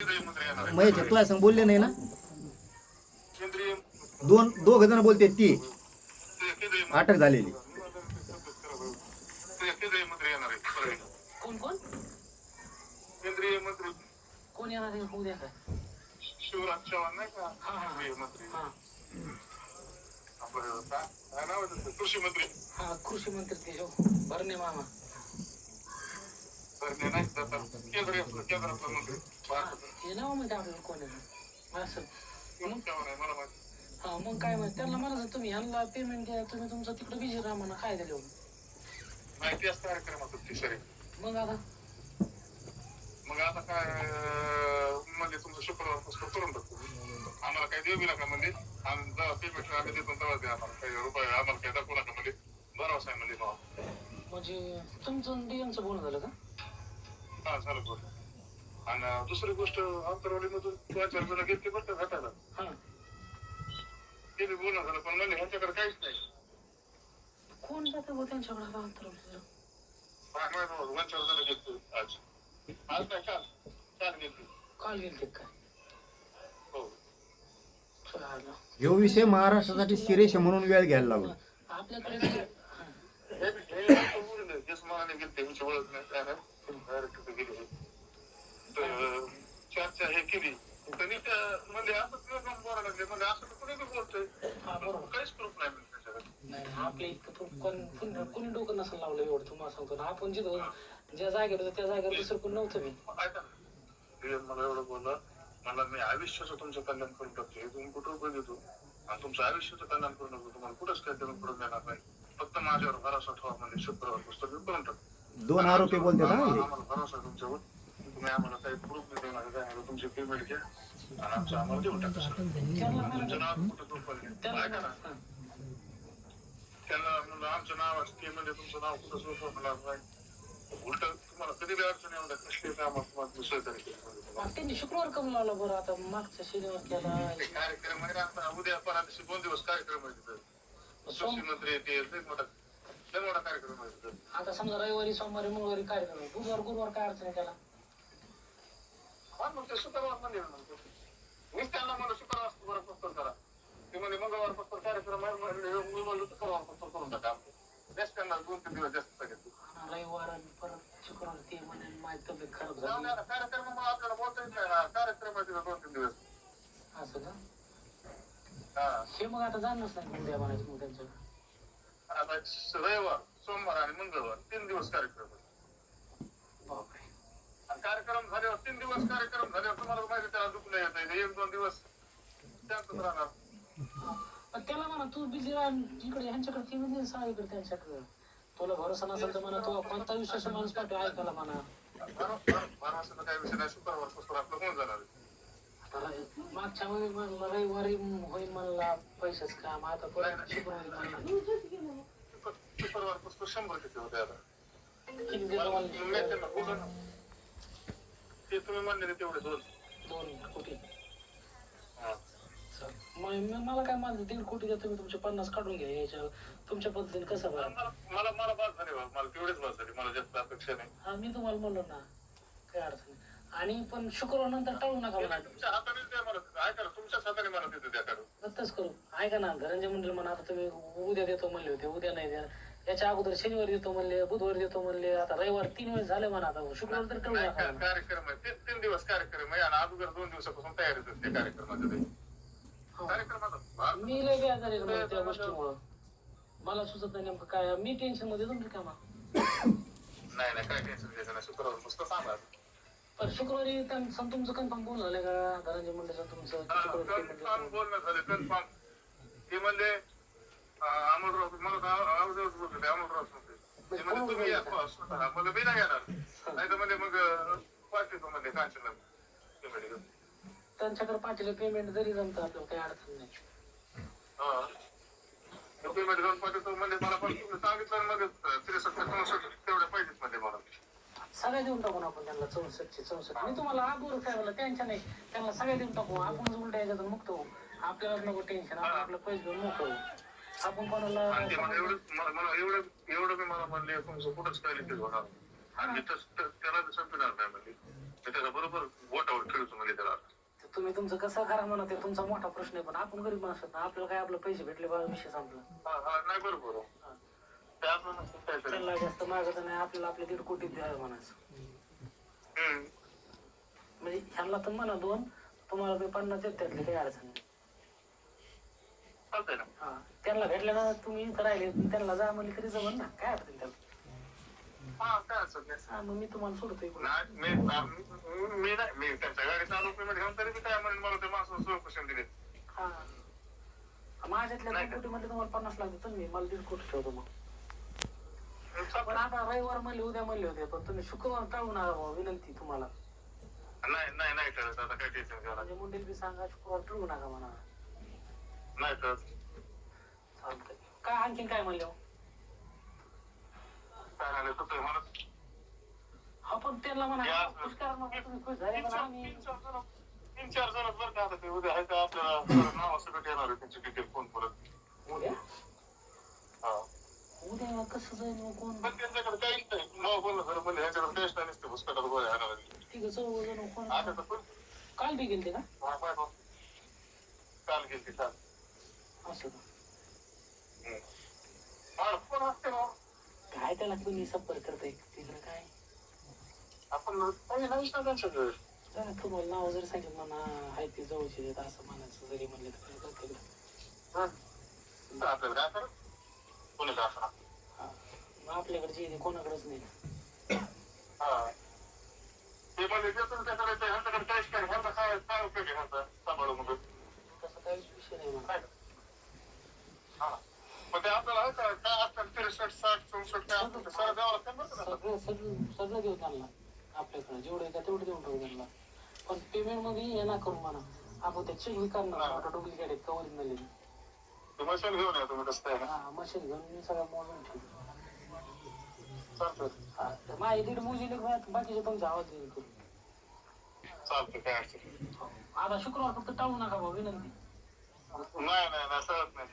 महेश तुला सांग बोलले नाही ना? केंद्रीय दोन दोघ जण बोलते ती. ते केंद्रीय मंत्री- अटक झालेली. ते केंद्रीय मंत्री येणार आहे परळी. कोण कोण? केंद्रीय मंत्री कोण येणार आहे? उद्या काय. शिवराज चव्हाण नाही का हा, हा. केंद्रीय मंत्री हा आपलं काय काय नाव आहे त्याचं? कृषी मंत्री. हा कृषी मंत्री ते हो. भरणे मामा. तर ते नाही तर केंद्रीय केंद्रातला मंत्री भारताचा हे नाव माहिती आपल्याला कोण आहे असं. शिवराज चव्हाण आहे मला माहिती हा मग काय माहिती? त्यांना मला तुम्ही यांना पेमेंट द्या तुम्ही तुमचं तिकडे बिझी राहा म्हणा काय दिले माहिती असं कार्यक्रमात ती सरी मग आता? मग आता काय म्हणजे तुमचं शुक्रवार करून टाकतो आम्हाला काही देऊ नका म्हणजे आम्ही जेव्हा पेमेंट आम्ही देतो तेव्हा द्या आम्हाला. काही रुपये आम्हाला काही दाखवू नका म्हणजे भरोसा आहे म्हणजे भाव. म्हणजे तुमचं डीएमचं बोलणं झालं का? हा झालं बोल आणि दुसरी गोष्ट अंतरवालीमधून दोन चार जण घेतली बरं का भेटायला. हा. ते बी बोलणं झालं पण म्हणजे ह्याच्याकडे काहीच नाही. कोण जातं गो त्यांच्याकडे आता दोन चार जण घेतली आज. आज नाही काल. काल घेतली काल गेलते काय हो. चालेल. ह्यो विषय महाराष्ट्रासाठी सिरेश म्हणून वेळ घ्यायला लागलो. आपल्याकडे हा. हे हे ओळख काय नाही. चर्चा हे केली. त्यांनी त्या म्हणजे असंच वेगळं बोलायला लागले म्हणजे असं तर कोणी बी बोलतोय. हा बरोबर. काहीच प्रूफ नाही म्हणजे त्याच्याकडे नाही आपल्या इतकं तो कोण कोण- कोणी डोकं नसेल लावलं एवढं तुम्हाला सांगतो ना. आपण जिथं ज्या जागेवर होतो त्या जागेवर दुसरं कोण नव्हतं मी ऐका मला एवढं बोललं मला मी आयुष्याचं तुमचं कल्याण करून टाकतो हे तुम्ही कुठं रुपये देतो आणि तुमचं आयुष्याचं कल्याण करून टाकतो. तुम्हाला कुठंच काही करून करून देणार नाही. फक्त माझ्यावर भरोसा ठेवा म्हणजे शुक्रवार पुस्तक मी करून टाकतो. दोन आरोपी बोलतात हे. आम्हाला भरोसा आहे तुमच्यावर. तुम्ही आम्हाला काही प्रूफ नाही देणार काय आहे, तुमची पेमेंट घ्या. आणि आमचं आम्हाला देऊन टाका सर. तुमचं नाव कुठं प्रूफ त्याला ऐका ना. त्यांना म्हणलं आमचं नाव असते म्हणजे तुमचं नाव कुठं सोपं होणार नाही उलट तुम्हाला कधी बी अडचण येऊ द्या कसली कामात तुम्हाला दुसरं तरी केलं त्यांनी शुक्रवार कम लावला बरं आता मागच्या शनिवार केला. कार्यक्रम आहे ना आता उद्या परा दिवशी दोन दिवस कार्यक्रम आहे तिथं. कृषी मंत्री येते लय मोठा मोठा कार्यक्रम आहे आता समजा रविवारी सोमवारी मंगळवारी कार्यक्रम आहे. बुधवार गुरुवार काय अडचण आहे त्याला? हा मग ते शुक्रवार म्हणजे म्हणतो मीच त्यांना मला शुक्रवार बरं पुस्तक करा. ते म्हणजे मंगळवार पुस्तक कार्यक्रम आहे. म्हणले मी म्हणलो शुक्रवार पुस्तक करून टाका जास्त त्यांना दोन तीन दिवस जास्त सांगितलं आणि रविवार आणि परत शुक्रवार ते म्हणे माझी तब्येत खराब जाऊ झाली द्या ना, कार्यक्रमामुळे आपल्याला बोलता येत नाही ना. कार्यक्रम आहे तिथं दोन तीन दिवस. असं का? हा. हे मग आता जाणच नाही उद्या म्हणायचं मग त्यांचं? आता रविवार सोमवार आणि मंगळवार तीन दिवस कार्यक्रम. आणि कार्यक्रम झाल्यावर तीन दिवस कार्यक्रम झाल्यावर तुम्हाला माहिती त्याला दुखणं येत एक दोन दिवस शांतच राहणार. पण त्याला म्हणा तू बिझी राह इकडे ह्यांच्याकडे ती म्हणजे साळीकडे त्यांच्याकडे. तुला भरोसा नसेल तर म्हणा तू कोणता विश्वास माणूस पाठव ऐकायला म्हणा. विषय नाही. शुक्रवार पुस्तक आपलं होऊन जाणार मागच्या रविवारी होईल म्हणला पैसेच काम. आता परत शुक्रवारी म्हणला शुक्रवार पुस्तक शंभर किती होते आता किती मला- मी त्यांना बोललो ना. ते तुम्ही म्हणले तेवढे दोन दोन कोटी हा. मग मला काय माझं दीड कोटी द्या तुम्ही तुमचे पन्नास काढून घ्या याच्या तुमच्या पद्धतीने कसं बरं मला मला मला झाली मला तेवढेच बाद झाली मला जास्त अपेक्षा नाही हा मी तुम्हाला म्हणलो ना काय अडचण नाही. आणि पण शुक्रवार नंतर टाळू नका मला तुमच्या हाताने द्या मला काय करा तुमच्याच हाताने मला तिथे द्या आत्ताच करू ऐका ना धनंजय मंडळ म्हणा आता तुम्ही उद्या देतो म्हणले होते उद्या नाही द्या याच्या अगोदर शनिवारी देतो म्हणले बुधवारी देतो म्हणले आता रविवार तीन वेळेस झाले म्हणा आता शुक्रवार तर टाळू नाही, नका का- म्हणा. कार्यक्रम आहे. तीन तीन दिवस कार्यक्रम आहे आणि अगोदर दोन दिवसापासून तयारीत असते कार्यक्रमाचं ते. हा. कार्यक्रमाचा भाग मी लय बेजार आहे त्या गोष्टीमुळं. मला सुचत नाही नेमकं काय. मी टेन्शनमध्ये तुमची कामा नाही नाही काय टेन्शन घ्यायचं नाही. शुक्रवार पुस्तक सांगा. पण शुक्रवारी तुमचं कन्फर्म बोलणं झालं का? धनंजय मंडळचं तुमचं शुक्रवारी payment कन्फर्म. बोलणं झालं. कन्फर्म ते म्हणले अमोलराव मला म्हणजे तुम्ही या मला मी नाही येणार नाही तर म्हणजे मग पाठवतो म्हणजे कांचनला त्यांच्याकडे पाठीला पेमेंट जरी जमतं आपल्याला काही अडचण नाही. हा पेमेंट घेऊन पाठवतो म्हणजे मला पण सांगितलं मध्ये त्रेसष्ट चौसष्ट तेवढे पाहिजेत म्हणजे मला. सगळ्या देऊन टाकू ना आपण त्यांना चौसष्टचे चौसष्ट. मी तुम्हाला आबूर काय मला टेन्शन नाही. त्यांना सगळ्या देऊन टाकू. आपणच उलट्या याच्यातून मुक्त होऊ. आपल्याला नको टेन्शन आपण आपलं पैसे घेऊन मोकळ होऊ. आपण कोणाला आणि ते मला एवढं मला मला एवढं एवढं मी मला म्हणले तुमचं कुठंच काय लिखित होणार आणि मी तस- त- त्याला बी संपणार नाही म्हणजे मी त्याच्या बरोबर बोटावर खेळतो म्हणजे त्याला. ते तुम्ही तुमचं कसं करा म्हणा ते तुमचा मोठा प्रश्न आहे पण आपण गरीब माणसं आहोत ना आपल्याला काय आपलं पैसे भेटले बा विषय संपला. हा हा नाही बरोबर. आहे. ते आपलं नसतं काय तरी. त्यांना जास्त मागायचं नाही आपल्याला आपले दीड कोटी द्या म्हणायचं. हम्म. म्हणजे ह्यांना तर म्हणा दोन तुम्हाला ते पन्नास देत त्यातले काही अडचण नाही. चालतंय ना. त्यांना भेटले ना तुम्ही इथं राहिले त्यांना जा म्हणले तरी जमन ना? काय अडचण त्याला हा काय अडचण नाही. हा मग मी तुम्हाला सोडतो इकडून नाही, मी मी- मी नाही मी त्यांच्या गाडी चालू पेमेंट घेऊन तरी मी काय म्हणेन मला ते माणसं दिले? हा. माझ्यातल्या नाही दोन का? कोटी मध्ये तुम्हाला पन्नास मी मला दीड कोटी ठेवतो मग. पण चालतंय. आता रविवार म्हणले उद्या म्हणले होते पण तुम्ही शुक्रवार टाळू नका बुवा, विनंती तुम्हाला. नाही नाही नाही करत आता काय टेन्शन म्हणजे मुंडेल बी सांगा शुक्रवार टाळू नका म्हणा. नाही करत चालतंय. काय आणखीन काय म्हणले हो? काय नाही तुझं म्हणत हा पण त्यांना म्हणा या. खुश करा ना, तुम्ही खुश झाले तीन पण चार आम्ही. तीन चार जण तीन चार जण बरं का आता ते उद्या आहे का आपल्याला नावासकट येणार आहे त्यांची डिटेल फोन परत. उद्या? हा. उद्या कसं जाईल मग कोण? पण त्यांच्याकडे काहीच नाही. नाव बोललं खरं म्हणजे ह्याच्याकडे काहीच नाही नसते पुस्तकात गोळ्या आणणार तिघ चौघ जण कोण? आता तर पण काल बी गेलते का हा, बाय बाय. काल गेली काल. काय त्याला कोणी संपर्क करताय तिकडे काय आपण काही तुम्हाला नाव जर सांगितलं म्हणा हाय ते जवळचे देत असं म्हणायचं जरी म्हणलं तर काय करतील तर हा मग आपल्याकडे जे कोणाकडेच नाही. हा. ते म्हणजे जे तुमच्याकडे ते ह्यांच्याकडे काहीच नाही ह्यांचा काय काय उपयोग आहे ह्यांचा सांभाळून म्हणून तसं काहीच विषय नाही म्हणा नाही का? हा. मग ते आपल्याला आहे का काय असतं त्रेसष्ट साठ चौसष्ट काय असतं ते सगळं द्यावं लागतं बरं का? सगळं सगळं सगळं देऊ त्यांना आपल्याकडे जेवढे का? तेवढे देऊन टाकू त्यांना. पण पेमेंटमध्ये हे ना करू म्हणा. आपण ते चेक बी करणार. आता डुप्लिकेट आहेत का ओरिजिनल ते मशीन घेऊन या तुम्ही कसं हा मशीन घेऊन मी सगळं मोजून ठेवू चालतं हा तर माझे दीड मोजीले बाकीचे तुमचा आवाज देईल करू चालतं काय अडचण नाही. आता शुक्रवार फक्त टाळू नका भाऊ विनंती. नाही नाही नाही सहज नाही